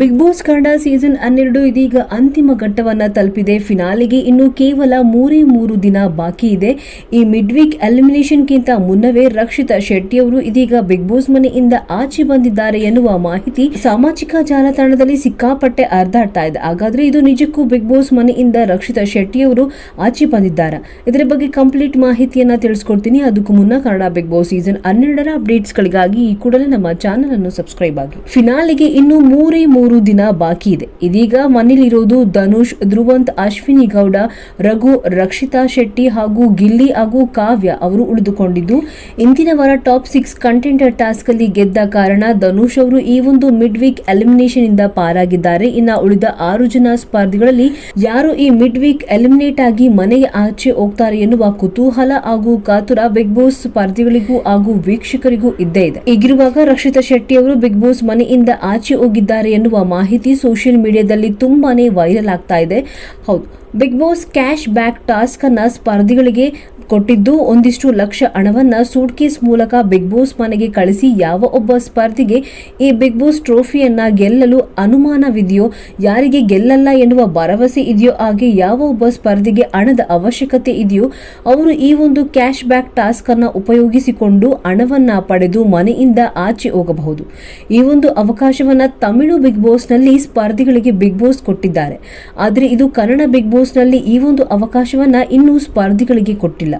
Big boss Kannada season ಹನ್ನೆರಡು ಇದೀಗ ಅಂತಿಮ ಘಟ್ಟವನ್ನ ತಲುಪಿದೆ. ಫಿನಾಲಿಗೆ ಇನ್ನು ಕೇವಲ ಮೂರೇ ಮೂರು ದಿನ ಬಾಕಿ ಇದೆ. ಈ ಮಿಡ್ ವೀಕ್ ಎಲಿಮಿನೇಷನ್ಗಿಂತ ಮುನ್ನವೇ ರಕ್ಷಿತಾ ಶೆಟ್ಟಿಯವರು ಇದೀಗ ಬಿಗ್ ಬಾಸ್ ಮನೆಯಿಂದ ಆಚೆ ಬಂದಿದ್ದಾರೆ ಎನ್ನುವ ಮಾಹಿತಿ ಸಾಮಾಜಿಕ ಜಾಲತಾಣದಲ್ಲಿ ಸಿಕ್ಕಾಪಟ್ಟೆ ಅರ್ಧಾಡ್ತಾ ಇದೆ. ಹಾಗಾದ್ರೆ ಇದು ನಿಜಕ್ಕೂ ಬಿಗ್ ಬಾಸ್ ಮನೆಯಿಂದ ರಕ್ಷಿತಾ ಶೆಟ್ಟಿಯವರು ಆಚೆ ಬಂದಿದ್ದಾರೆ? ಇದರ ಬಗ್ಗೆ ಕಂಪ್ಲೀಟ್ ಮಾಹಿತಿಯನ್ನ ತಿಳಿಸ್ಕೊಡ್ತೀನಿ. ಅದಕ್ಕೂ ಮುನ್ನ ಕನ್ನಡ ಬಿಗ್ ಬಾಸ್ ಸೀಸನ್ ಹನ್ನೆರಡರ ಅಪ್ಡೇಟ್ಸ್ಗಳಿಗಾಗಿ ಈ ಕೂಡಲೇ ನಮ್ಮ ಚಾನಲ್ ಅನ್ನು ಸಬ್ಸ್ಕ್ರೈಬ್ ಆಗಿ. ಫಿನಾಲಿಗೆ ಇನ್ನು ಮೂರೇ ಮೂರು ದಿನ ಬಾಕಿ ಇದೆ. ಇದೀಗ ಮನೇಲಿರೋದು ಧನುಷ್, ಧ್ರುವಂತ್, ಅಶ್ವಿನಿ ಗೌಡ, ರಘು, ರಕ್ಷಿತಾ ಶೆಟ್ಟಿ ಹಾಗೂ ಗಿಲ್ಲಿ ಹಾಗೂ ಕಾವ್ಯ ಅವರು ಉಳಿದುಕೊಂಡಿದ್ದು, ಇಂದಿನ ವಾರ ಟಾಪ್ ಸಿಕ್ಸ್ ಕಂಟೆಂಟರ್ ಟಾಸ್ಕ್ ಅಲ್ಲಿ ಗೆದ್ದ ಕಾರಣ ಧನುಷ್ ಅವರು ಈ ಒಂದು ಮಿಡ್ ವೀಕ್ ಎಲಿಮಿನೇಷನ್ ಇಂದ ಪಾರಾಗಿದ್ದಾರೆ. ಇನ್ನು ಉಳಿದ ಆರು ಜನ ಸ್ಪರ್ಧಿಗಳಲ್ಲಿ ಯಾರು ಈ ಮಿಡ್ ವೀಕ್ ಎಲಿಮಿನೇಟ್ ಆಗಿ ಮನೆಗೆ ಆಚೆ ಹೋಗ್ತಾರೆ ಎನ್ನುವ ಕುತೂಹಲ ಹಾಗೂ ಕಾತುರ ಬಿಗ್ ಬಾಸ್ ಸ್ಪರ್ಧಿಗಳಿಗೂ ಹಾಗೂ ವೀಕ್ಷಕರಿಗೂ ಇದ್ದೇ ಇದೆ. ಈಗಿರುವಾಗ ರಕ್ಷಿತಾ ಶೆಟ್ಟಿ ಅವರು ಬಿಗ್ ಬಾಸ್ ಮನೆಯಿಂದ ಆಚೆ ಹೋಗಿದ್ದಾರೆ ಎನ್ನುವ ಮಾಹಿತಿ ಸೋಷಿಯಲ್ ಮೀಡಿಯಾದಲ್ಲಿ ತುಂಬಾನೇ ವೈರಲ್ ಆಗ್ತಾ ಇದೆ. ಹೌದು. Bigg Boss cash back task ಅನ್ನ ಸ್ಪರ್ಧಿಗಳಿಗೆ ಕೊಟ್ಟಿದ್ದು, ಒಂದಿಷ್ಟು ಲಕ್ಷ ಹಣವನ್ನ ಸೂಟ್ ಕೇಸ್ ಮೂಲಕ ಬಿಗ್ ಬಾಸ್ ಮನೆಗೆ ಕಳಿಸಿ ಯಾವ ಒಬ್ಬ ಸ್ಪರ್ಧಿಗೆ ಈ ಬಿಗ್ ಬಾಸ್ ಟ್ರೋಫಿಯನ್ನ ಗೆಲ್ಲಲು ಅನುಮಾನವಿದೆಯೋ, ಯಾರಿಗೆ ಗೆಲ್ಲಲ್ಲ ಎನ್ನುವ ಭರವಸೆ ಇದೆಯೋ, ಹಾಗೆ ಯಾವ ಒಬ್ಬ ಸ್ಪರ್ಧಿಗೆ ಹಣದ ಅವಶ್ಯಕತೆ ಇದೆಯೋ, ಅವರು ಈ ಒಂದು ಕ್ಯಾಶ್ ಬ್ಯಾಕ್ ಟಾಸ್ಕ್ ಅನ್ನ ಉಪಯೋಗಿಸಿಕೊಂಡು ಹಣವನ್ನ ಪಡೆದು ಮನೆಯಿಂದ ಆಚೆ ಹೋಗಬಹುದು. ಈ ಒಂದು ಅವಕಾಶವನ್ನ ತಮಿಳು ಬಿಗ್ ಬಾಸ್ನಲ್ಲಿ ಸ್ಪರ್ಧಿಗಳಿಗೆ ಬಿಗ್ ಬಾಸ್ ಕೊಟ್ಟಿದ್ದಾರೆ. ಆದರೆ ಇದು ಕನ್ನಡ ಬಿಗ್ ಬಾಸ್ನಲ್ಲಿ ಈ ಒಂದು ಅವಕಾಶವನ್ನ ಇನ್ನೂ ಸ್ಪರ್ಧಿಗಳಿಗೆ ಕೊಟ್ಟಿಲ್ಲ.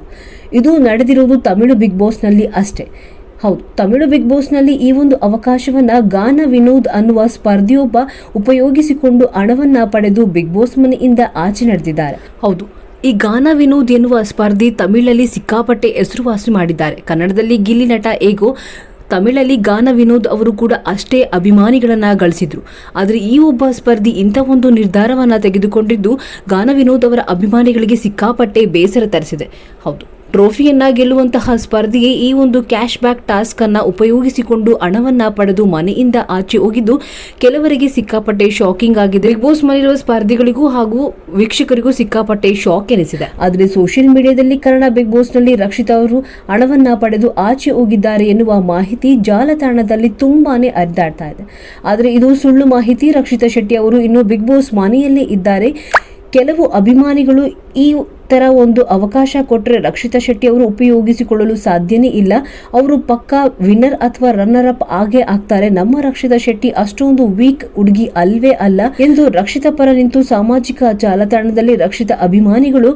ಇದು ನಡೆದಿರುವುದು ತಮಿಳು ಬಿಗ್ ಬಾಸ್ನಲ್ಲಿ ಅಷ್ಟೇ. ಹೌದು, ತಮಿಳು ಬಿಗ್ ಬಾಸ್ನಲ್ಲಿ ಈ ಒಂದು ಅವಕಾಶವನ್ನ ಗಾನ ವಿನೋದ್ ಅನ್ನುವ ಸ್ಪರ್ಧಿಯೊಬ್ಬ ಉಪಯೋಗಿಸಿಕೊಂಡು ಹಣವನ್ನು ಪಡೆದು ಬಿಗ್ ಬಾಸ್ ಮನೆಯಿಂದ ಆಚೆ ನಡೆದಿದ್ದಾರೆ. ಹೌದು, ಈ ಗಾನ ವಿನೋದ್ ಎನ್ನುವ ಸ್ಪರ್ಧಿ ತಮಿಳಲ್ಲಿ ಸಿಕ್ಕಾಪಟ್ಟೆ ಹೆಸರುವಾಸಿ ಮಾಡಿದ್ದಾರೆ. ಕನ್ನಡದಲ್ಲಿ ಗಿಲ್ಲಿ ನಟ ಹೇಗೋ ತಮಿಳಲ್ಲಿ ಗಾನ ವಿನೋದ್ ಅವರು ಕೂಡ ಅಷ್ಟೇ ಅಭಿಮಾನಿಗಳನ್ನ ಗಳಿಸಿದ್ರು. ಆದರೆ ಈ ಒಬ್ಬ ಸ್ಪರ್ಧಿ ಇಂಥ ಒಂದು ನಿರ್ಧಾರವನ್ನ ತೆಗೆದುಕೊಂಡಿದ್ದು ಗಾನ ವಿನೋದ್ ಅವರ ಅಭಿಮಾನಿಗಳಿಗೆ ಸಿಕ್ಕಾಪಟ್ಟೆ ಬೇಸರ ತರಿಸಿದೆ. ಹೌದು. ಟ್ರೋಫಿಯನ್ನ ಗೆಲ್ಲುವಂತಹ ಸ್ಪರ್ಧಿಗೆ ಈ ಒಂದು ಕ್ಯಾಶ್ ಬ್ಯಾಕ್ ಟಾಸ್ಕ್ ಅನ್ನ ಉಪಯೋಗಿಸಿಕೊಂಡು ಹಣವನ್ನ ಪಡೆದು ಮನೆಯಿಂದ ಆಚೆ ಹೋಗಿದ್ದು ಕೆಲವರಿಗೆ ಸಿಕ್ಕಾಪಟ್ಟೆ ಶಾಕಿಂಗ್ ಆಗಿದೆ. ಬಿಗ್ ಬಾಸ್ ಮನೆಯಿರುವ ಸ್ಪರ್ಧಿಗಳಿಗೂ ಹಾಗೂ ವೀಕ್ಷಕರಿಗೂ ಸಿಕ್ಕಾಪಟ್ಟೆ ಶಾಕ್ ಎನಿಸಿದೆ. ಆದರೆ ಸೋಷಿಯಲ್ ಮೀಡಿಯಾದಲ್ಲಿ ಕನ್ನಡ ಬಿಗ್ ಬಾಸ್ನಲ್ಲಿ ರಕ್ಷಿತಾ ಅವರು ಹಣವನ್ನ ಪಡೆದು ಆಚೆ ಹೋಗಿದ್ದಾರೆ ಎನ್ನುವ ಮಾಹಿತಿ ಜಾಲತಾಣದಲ್ಲಿ ತುಂಬಾನೇ ಹರಿದಾಡ್ತಾ ಇದೆ. ಆದರೆ ಇದು ಸುಳ್ಳು ಮಾಹಿತಿ. ರಕ್ಷಿತಾ ಶೆಟ್ಟಿ ಅವರು ಇನ್ನು ಬಿಗ್ ಬಾಸ್ ಮನೆಯಲ್ಲೇ ಇದ್ದಾರೆ. ಕೆಲವು ಅಭಿಮಾನಿಗಳು ಈ ತರ ಒಂದು ಅವಕಾಶ ಕೊಟ್ಟರೆ ರಕ್ಷಿತಾ ಶೆಟ್ಟಿ ಅವರು ಉಪಯೋಗಿಸಿಕೊಳ್ಳಲು ಸಾಧ್ಯನೇ ಇಲ್ಲ. ಅವರು ಪಕ್ಕಾ ವಿನ್ನರ್ ಅಥವಾ ರನ್ನರ್ ಅಪ್ ಆಗೇ ಆಗ್ತಾರೆ. ನಮ್ಮ ರಕ್ಷಿತಾ ಶೆಟ್ಟಿ ಅಷ್ಟೊಂದು ವೀಕ್ ಹುಡುಗಿ ಅಲ್ವೇ ಅಲ್ಲ. ಎಂದು ರಕ್ಷಿತಾ ಪರ ನಿಂತು ಸಾಮಾಜಿಕ ಜಾಲತಾಣದಲ್ಲಿ ರಕ್ಷಿತಾ ಅಭಿಮಾನಿಗಳು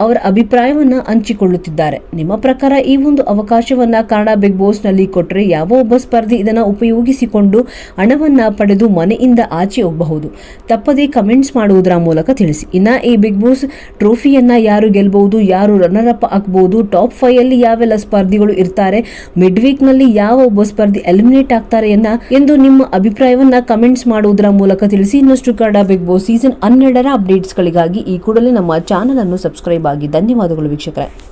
ಅವರ ಅಭಿಪ್ರಾಯವನ್ನ ಹಂಚಿಕೊಳ್ಳುತ್ತಿದ್ದಾರೆ. ನಿಮ್ಮ ಪ್ರಕಾರ ಈ ಒಂದು ಅವಕಾಶವನ್ನ ಕನ್ನಡ ಬಿಗ್ ಬಾಸ್ನಲ್ಲಿ ಕೊಟ್ಟರೆ ಯಾವ ಒಬ್ಬ ಸ್ಪರ್ಧಿ ಇದನ್ನ ಉಪಯೋಗಿಸಿಕೊಂಡು ಹಣವನ್ನ ಪಡೆದು ಮನೆಯಿಂದ ಆಚೆ ಹೋಗಬಹುದು? ತಪ್ಪದೇ ಕಮೆಂಟ್ಸ್ ಮಾಡುವುದರ ಮೂಲಕ ತಿಳಿಸಿ. ಇನ್ನ ಈ ಬಿಗ್ ಬಾಸ್ ಟ್ರೋಫಿಯನ್ನ ಯಾರು ಗೆಲ್ಲಬಹುದು ಯಾರು ರನ್ನರ್ ಅಪ್ ಆಗಬಹುದು, ಟಾಪ್ ಫೈವ್ ಅಲ್ಲಿ ಯಾವೆಲ್ಲ ಸ್ಪರ್ಧಿಗಳು ಇರ್ತಾರೆ ಮಿಡ್ ವೀಕ್ನಲ್ಲಿ ಯಾವ ಒಬ್ಬ ಸ್ಪರ್ಧಿ ಎಲಿಮಿನೇಟ್ ಆಗ್ತಾರೆ ಎನ್ನ ಎಂದು ನಿಮ್ಮ ಅಭಿಪ್ರಾಯವನ್ನ ಕಮೆಂಟ್ಸ್ ಮಾಡುವುದರ ಮೂಲಕ ತಿಳಿಸಿ. ಇನ್ನಷ್ಟು ಕನ್ನಡ ಬಿಗ್ ಬಾಸ್ ಸೀಸನ್ ಹನ್ನೆರಡರ ಅಪ್ಡೇಟ್ಸ್ಗಳಿಗಾಗಿ ಈ ಕೂಡಲೇ ನಮ್ಮ ಚಾನಲ್ ಅನ್ನು ಸಬ್ಸ್ಕ್ರೈಬ್ ಆಗಿ ಧನ್ಯವಾದಗಳು ವೀಕ್ಷಕರೇ.